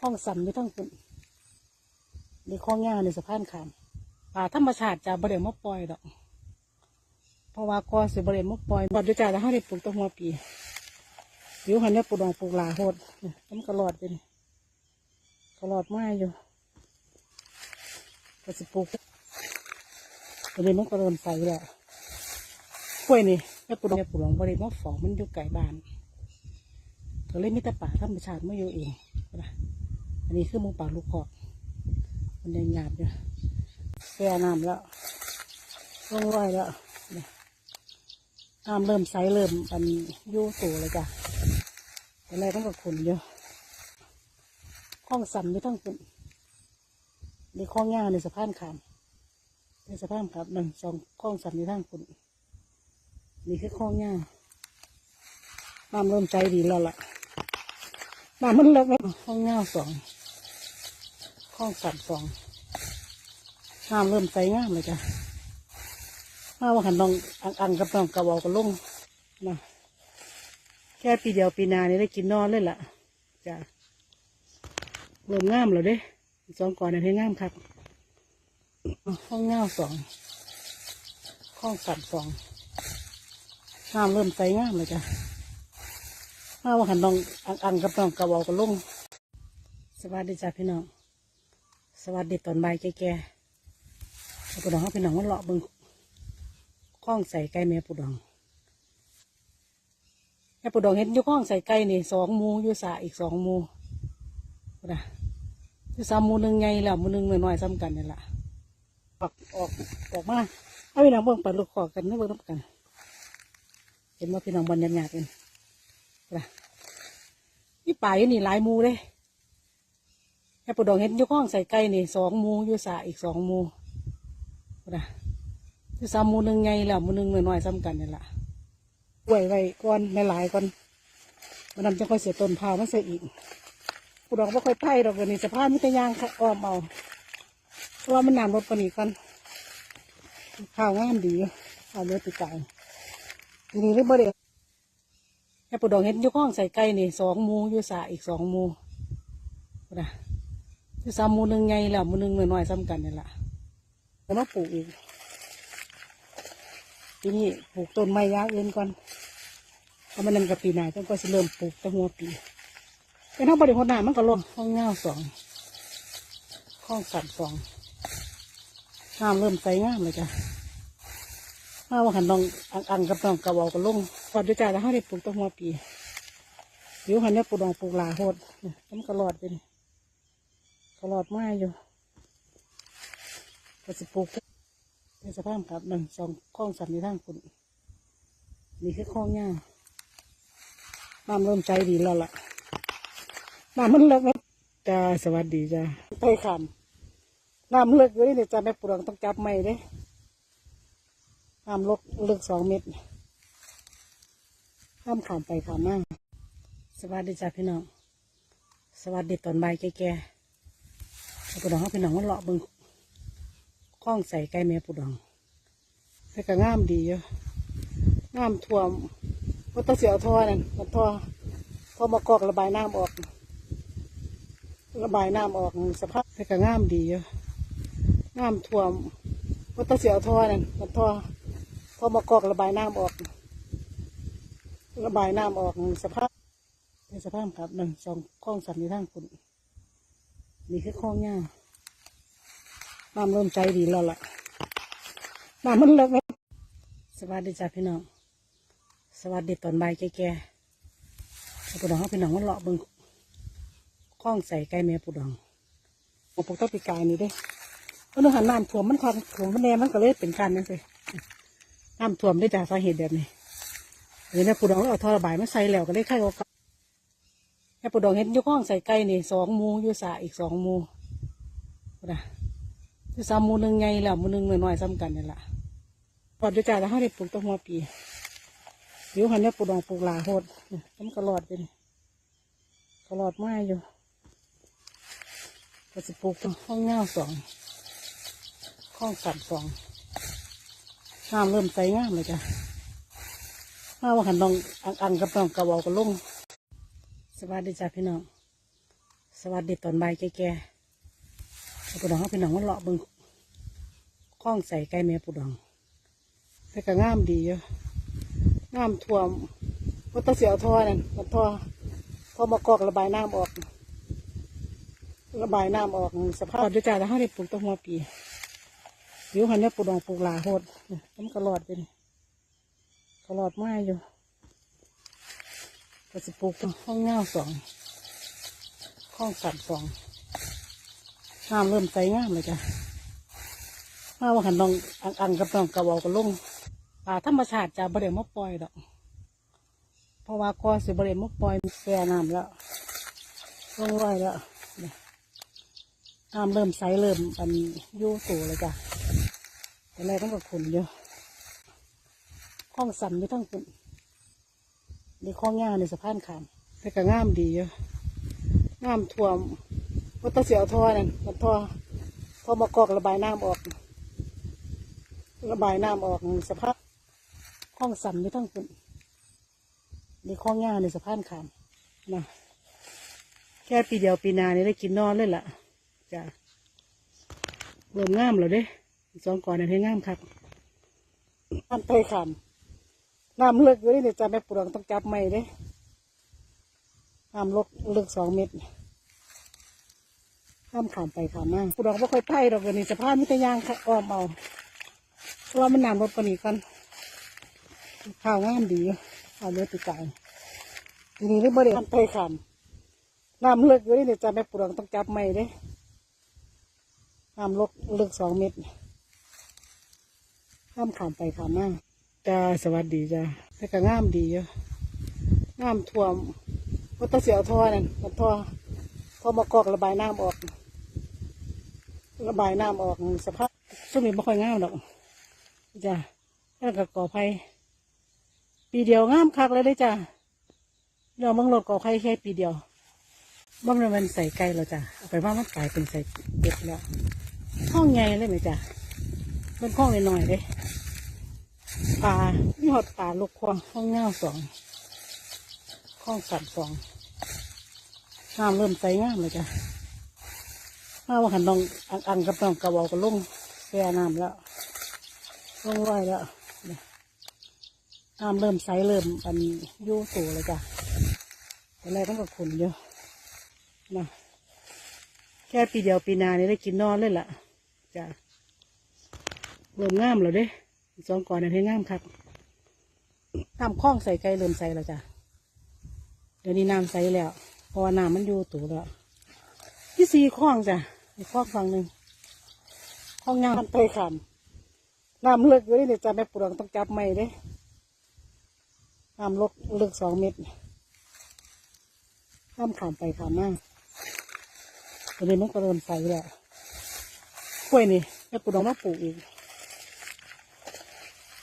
คลองสันไม่ต้องคุณนี่คลองย่าในสะพานขามป่าธรรมชาติจะบริเวณมะปล่อยดอก เพราะว่าก็สิบริเวณมะปล่อยบอดด้วยจ้าแล้วให้ได้ปลูกต้นหัวปีอยู่หันเนี่ยปลูกดองปลูกหลาโหดนี่ต้นกระหลอดเป็นกระหลอดไม้อยู่ก็สิปลูกอันนี้มันก็เริ่มใส่แล้วกล้วยนี่แม่ปลูกดองแม่ปลูกดองบริเวณมะฝองมันอยู่ไกลบ้านก็เลยมีแต่ป่าธรรมชาติไม่อยู่เองนะ อันนี้คือหมูป่าลูกกอกมันยังหยาบอยู่แช่น้ำแล้วลงร้อยแล้วน้ำเริ่มใสเริ่มอันยูตัวเลยจ้ะแต่แรกต้องกับขุนเยอะข้องสันไม่ต้องขุนนี่ข้องย่าในสะพานขามในสะพานขามหนึ่งสองข้องสันในทางขุนนี่คือข้องย่าน้ำเริ่มใจดีแล้วล่ะน้ำมันเลิกแล้วห้องเงาสอง ห้องสับสองน้ำเริ่มใจงามเลยจ้ะมาว่าหันน้องอังอังกับน้องกระบอกกับลุงนะแค่ปีเดียวปีนานี่ได้กินนอนเลยล่ะจ้ะเริ่มงามแล้วเด้สองก่อนนี่ให้งามครับห้องเงาสองห้องสับสองน้ำเริ่มใจงามเลยจ้ะมาว่าหันน้องอังอังกับน้องกระบอกกับลุงสวัสดีจ้าพี่น้อง วัสดีตอนใบ่ายแก่ๆปูดองให้พี่น้องมาเลาะบึงคล้องใส่ไก่แม่ปูดองแม่ปูดองเห็นอยู่คล้องใส่ไก่นี่สองมูอยู่สาอีกสองมูนะอยู่สามมูหนึ่งไงแล้วมูหนึ่งน้อยๆซ้ำกันนี่แหละออกออกออกมาเอาพี่น้องเบิ่งปัดลูกคอกันไม่เบิ่งน้ำกัน เห็นว่าพี่น้องบอลยำๆกันล่ะนี่ป่าอยู่นี่หลายมูเลย ค่ปวดดองเห็นยู่ข้องใส่ไก่นี่สองมูยู่สาอีกสองมูนะยู่สามมูหนึ่งไงแล้วมูหนึ่งน้อยๆซ้ำกันนี่แหละไว้ไว้ก่อนไม่หลายก่อนมันนำจะค่อยเสียต้นพาวมาใส่อีกปวดดองไม่ค่อยไผ่ดอกเดี๋ยวนี้สภาพมิตรยางค่ะอ้อมเอาเพราะว่ามันนานรถปนีก่อนข้าวงามดีเอาเลือดติดไก่ทีนี้เรื่องบ่ได้แค่ปวดดองเห็นยู่ข้องใส่ไก่นี่สองมูยู่สาอีกสองมูนะ อยู่สามหมูหนึ่งไงแล้วหมูหนึ่งน้อยๆซ้ำกันนี่แหละแล้วมาปลูกอีกทีนี้ปลูกต้นไม้ยางอื่นก่อนเพรามันนั่นกับปีหน้าก็จะเริ่มปลูกตะหัวปีเป็นห้องบริโภคน้ำมันก็ลงห้องเงาสองห้องสับสองน้ำเริ่มใสงามเลยจ้ะมาว่าหันน้องอังอังกับน้องกระบอกกับลุงพอด้วยจ้าแล้วให้ได้ปลูกต้นหัวปีอยู่หันเนี่ยปลูกดองปลูกลาโหดนี่ต้นกระหลอดเป็น กระหลอดม้อยู่ก็สิปลูกในสภาพครับหนึ่งสองข้องสันในทางคุณนี่คือข้องหญ้าน้ำเริ่มใจดีแล้วล่ะน้ำมันเลิกแล้วจ้าสวัสดีจ้าไปขามน้ำเลิกเลยเนี่ยจ้าแม่ปลูกดองต้องจับไม่เด้ห้ามลดลึกสองเมตรห้ามขามไปขามมาสวัสดีจ้าพี่น้อง สวัสดีตอนบ่ายแก่ๆ ปูดองให้พี่น้องมาเลาะบึงคล้องใส่ไก่แม่ปูดองแต่ก็งามดีอยู่งามท่วมว่าต้องเสียท่อนั่นมันท่อท่อมากอกระบายน้ำออก ระบายน้ำออกสภาพแต่ก็งามดีอยู่งามท่วมว่าต้องเสียท่อนั่นมันท่อพอมากอกระบายน้ำออก ระบายน้ำออกสภาพในสภาพครับหนึ่งสองข้องสันในทางคุณ นี่คือข้องย่าน้ำเริ่มใจดีแล้วล่ะน้ำมันเลิกแล้วสวัสดีจ้าพี่น้อง สวัสดีตอนบ่ายแก่ๆปูดองพี่น้องมาเลาะเบึงข้องใส่ไก่แม่ปูดองเอาปกต้องปีกายนี่ด้เพราะนึกหันน้ำท่วมมันความท่วมมันแน่มันก็เลยเป็นการนั่นสิน้ำท่วมได้จากสาเหตุแบบนี้เดี๋ยวแม่ปูดองเอาท่อระบายมาใส่แล้วก็ได้ไข่โอก ปูดองเห็นอยู่ข้องใส่ไก่นี่สองมูอยู่สาอีกสองมูนะอยู่สามมูหนึ่งไงแล้วมูหนึ่งน้อยๆซ้ำกันนี่แหละพอด้วยจ้าแล้วให้ได้ปลูกต้นหัวปีอยู่หันเนี่ยปูดองปลูกหลาโหดนี่ต้นกระหลอดเป็นกระหลอดไม้อยู่ก็จะปลูกห้องเงาสองห้องสับสองน้ำเริ่มใส่งามเลยจ้ะมาว่าหันน้องอังอังกับน้องกระบอกกับลุง สวัสดีจ้าพี่น้อง สวัสดีตอนบ่ายแก่ๆปูดองเขาเป็นหนังมันเลาะเบึงคล้องใส่ไก่แม่ปูดองแต่ก็งามดีอยู่งามท่วมว่าต้องเสียท่อนั่นมันท่อท่อมากอกระบายน้ำออก ระบายน้ำออกสภาพด้วยจ้าแล้วเขาได้ปลูกต้นหัวปีอยิวหันเนี่ยปูดองปลูกหลาโหดนี่ยมันก็รอดเป็นก็รอดไม้อยู่ ก็จะปลูกห้องเงาสองข้องสับสองน้ำเริ่มใสงามเลยจ้ะมาว่าหันน้องอังอังกับน้องกระบอกกับลุงป่าธรรมชาติจะบริเวมาปล่อยดอก เพราะว่าก็สิบริเวมาปล่อยแก่น้ำแล้วลงไว้แล้วน้ำเริ่มใสเริ่มอันยูตัวเลยจ้ะแต่แรกต้องกับขุนอยู่ข้องสันไม่ต้องขุน นี่ข้องง่าในสะพานขามแต่ก็งามดีอยู่น้ำท่วมว่าต้องเสียท่อนั่นมันท่อท่อมากอกระบายน้ำออก ระบายน้ำออกสภาพห้องสั่นไม่ต้องคุณนี่ข้องง่าในสะพานขามนะแค่ปีเดียวปีหนานี่ได้กินนอนเลยล่ะจ้ะเริ่มงามแล้วเด้สองก่อนนั่นให้งามครับน้ำไตขาม น้ำเลิกอยู่นี่เนี่ยจ้ะแม่ปวดต้องจับไม่เด้น้ำลกลึกสองเมตรข้ามขามไปขามมากูดอกว่าค่อยไพ่ดอกเดี๋ยวนี้สะพานมิตรยางค่ะอ้อมเอาเพราะว่ามันน้ำรถปานนีกันข้าวงามดีเอาเนื้อติดใจทีนี้ได้บริการไปขามน้ำเลิกอยู่นี่เนี่ยจะไม่ปวดต้องจับไม่เด้น้ำลกลึกสองเมตรข้ามขามไปขามมา จ้าสวัสดีจ้าแต่ก็งามดีอยู่งามท่วมว่าต้องเสียท่อนั่นมันท่อท่อมากอกระบายน้ำออก ระบายน้ำออกสภาพช่วงนี้ไม่ค่อยงามดอกจ้ะแล้วก็ก่อไผ่ปีเดียวงามคักเลยได้จ้ะเราบังรถก่อไผ่แค่ปีเดียวบังมันใส่ไก่เราจ้ะเอาไปว่ามันกลายเป็นใส่เด็ดแล้วห้องไงเลยไหมจ้ะเป็นห้องหน่อยเลย ปลานี่หอดปลาลูกควงห้องเงาสองข้องสับสองน้ำเริ่มใสงามเลยจ้ะมาว่าหันน้องอังอังกับน้องกระบอกกับลุงแก่น้ำแล้วลุงไหวแล้วน้ำเริ่มใสเริ่มอันยูตัวเลยจ้ะแต่แรกต้องกับขุนอยู่นะแค่ปีเดียวปีนานี่ได้กินนอนเลยล่ะจ้ะเริ่มงามแล้วเด้ สองก่อนนั่นให้งามครับน้ำคล้องใส่ไก่เริ่มใส่แล้วจ้ะเดี๋ยวนี้น้ำใส่แล้วเพราะว่าน้ำมันอยู่ตัวแล้วที่สี่คล้องจ้ะอีกคล้องฝั่งหนึ่งคล้องงามไปขามน้ำเลิกอยู่นี่เนี่ยจ้ะแม่ปวดต้องจับไม่เด้น้ำลกเลึกสองเมตรข้ามขามไปขามมาเดี๋ยวนี้มันก็เริ่มใส่แล้วกล้วยนี่แม่ปวดต้องมาปลูกอีก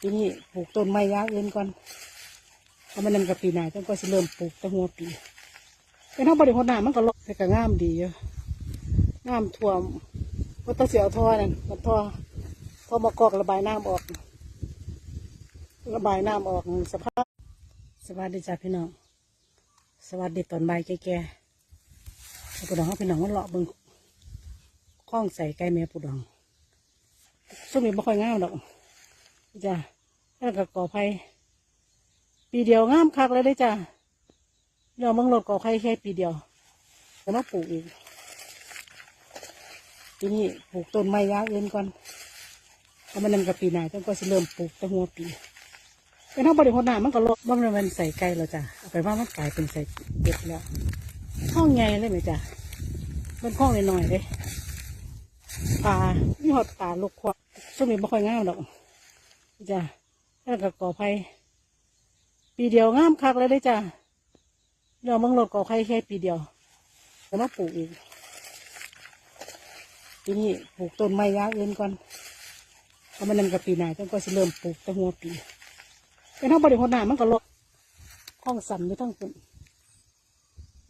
ทีนี้ปลูกต้นไม้ยางอื่นก่อนถ้ามันนั่นกับปีหน้าจังก็สิเริ่มปลูกแตะหัวปีเป็นทั้งบริโภคน้ำมันก็ลกแต่ก็งามดีอยู่งามท่วมว่าต้องเสียท่อนั่นมันท่อท่อมากอกระบายน้ำออก ระบายน้ำออกสภาพสวัสดีจ้าพี่น้อง สวัสดีตอนใบแก่ๆปูดองเขาพี่น้องมันเลาะเบึงคล้องใส่ไก่แม่ปูดองช่วงนี้ไม่ค่อยงามดอก จ้าแล้วก็ก่อไผ่ปีเดียวงามคักเลยได้จ้ะเราบังรถก่อไข่แค่ปีเดียวจะมาปลูกอีกทีนี้ปลูกต้นไม้ยางอื่นก่อนถ้ามันนั่นกับปีหน้าจังก็สิเริ่มปลูกแตะหัวปีเป็นทั้งบริโภคน้ำมันก็ลดบ้างเลยมันใส่ไก่เราจ้ะเอาไปว่ามันกลายเป็นใส่เด็ดแล้วห้องไงเลยไหมจ้ะเป็นห้องหน่อยๆเลยปลานี่หอดปลาลูกควายช่วงนี้ไม่ค่อยงามดอก จ้ะแล้วก็ก่อไผ่ปีเดียวงามคักเลยได้จ้ะเราบังรถก่อไข่แค่ปีเดียวจะมาปลูกอีกทีนี้ปลูกต้นไม้ยางอื่นก่อนถ้ามันนั่นกับปีหน้าจังก็สิเริ่มปลูกแตะหัวปีเป็นทั้งบริโภคน้ำมันก็ลดข้องสั่นอยู่ทั้งคุณ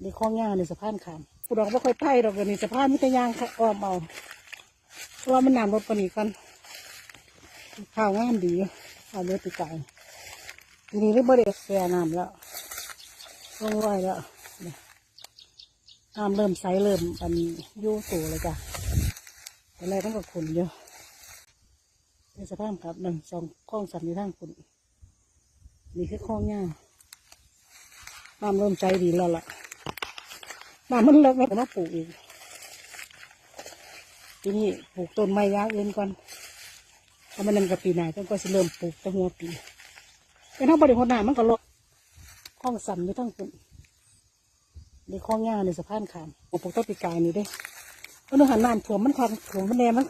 นี่ข้องง่าในสะพานขามกูดอกไม่ค่อยไผ่ดอกเลยในสะพานมิตรยางค่ะอ้อมเอาเพราะว่ามันน้ำรถปานนีกัน ข้าวงามดีเอาเลือดติดใจทีนี้ได้บริแก่น้ำแล้วลงไว้แล้วน้ำเริ่มใสเริ่มอันยูตัวเลยจ้ะตอนแรกมันก็ขุนอยู่ในสภาพครับหนึ่งสองข้องสันในทางขุนนี่คือข้องย่าน้ำเริ่มใจดีแล้วล่ะน้ำมันเลิกแล้วมาปลูกอีก ทีนี้ปลูกต้นไม้ยางอื่นก่อน เอามันนั่นกับปีหน้าจนกว่าจะเริ่มปลูกตั้งหัวปีแต่ถ้าบริโภคหน้ำมันก็ลดข้องสันในทางขุนในข้องง่ายในสะพานขามปลูกต้นปีกายนี่ได้เพราะเนื้อหันน้ำถ่วมมันความถ่วมมันแนมมัน